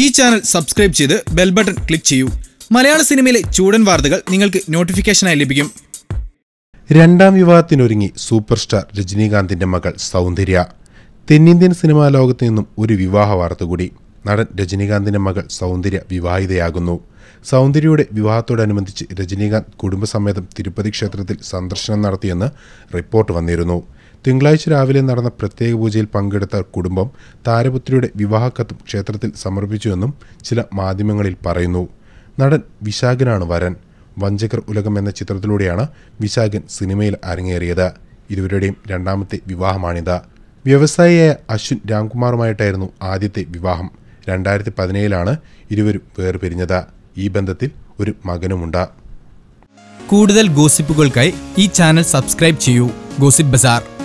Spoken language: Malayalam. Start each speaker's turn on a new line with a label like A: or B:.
A: ഈ ചാനൽ സബ്സ്ക്രൈബ് ചെയ്ത് ബെൽ ബട്ടൺ ക്ലിക്ക് ചെയ്യൂ. മലയാള സിനിമയിലെ ചൂടൻ വാർത്തകൾ നിങ്ങൾക്ക് നോട്ടിഫിക്കേഷനായി ലഭിക്കും.
B: രണ്ടാം വിവാഹത്തിനൊരുങ്ങി സൂപ്പർ സ്റ്റാർ രജനീകാന്തിന്റെ മകൾ സൗന്ദര്യ. തെന്നിന്ത്യൻ സിനിമാ ലോകത്തു നിന്നും ഒരു വിവാഹ വാർത്ത കൂടി. നടൻ രജനീകാന്തിന്റെ മകൾ സൗന്ദര്യ വിവാഹിതയാകുന്നു. സൗന്ദര്യയുടെ വിവാഹത്തോടനുബന്ധിച്ച് രജനീകാന്ത് കുടുംബസമേതം തിരുപ്പതി ക്ഷേത്രത്തിൽ സന്ദർശനം നടത്തിയെന്ന് റിപ്പോർട്ട് വന്നിരുന്നു. തിങ്കളാഴ്ച രാവിലെ നടന്ന പ്രത്യേക പൂജയിൽ പങ്കെടുത്ത കുടുംബം താരപുത്രിയുടെ വിവാഹക്കത്തും ക്ഷേത്രത്തിൽ സമർപ്പിച്ചുവെന്നും ചില മാധ്യമങ്ങളിൽ പറയുന്നു. നടൻ വിശാഖനാണ് വരൻ. വഞ്ചകർ ഉലകം എന്ന ചിത്രത്തിലൂടെയാണ് വിശാഖൻ സിനിമയിൽ അരങ്ങേറിയത്. ഇരുവരുടെയും രണ്ടാമത്തെ വിവാഹമാണിത്. വ്യവസായിയായ അശ്വിൻ രാംകുമാറുമായിട്ടായിരുന്നു ആദ്യത്തെ വിവാഹം. രണ്ടായിരത്തി പതിനേഴിലാണ് ഇരുവരും വേർപിരിഞ്ഞത്. ഈ ബന്ധത്തിൽ ഒരു മകനുമുണ്ട്.
A: കൂടുതൽ ഗോസിപ്പുകൾക്കായി ഈ ചാനൽ സബ്സ്ക്രൈബ് ചെയ്യൂ. ഗോസിപ്പ് ബസാർ.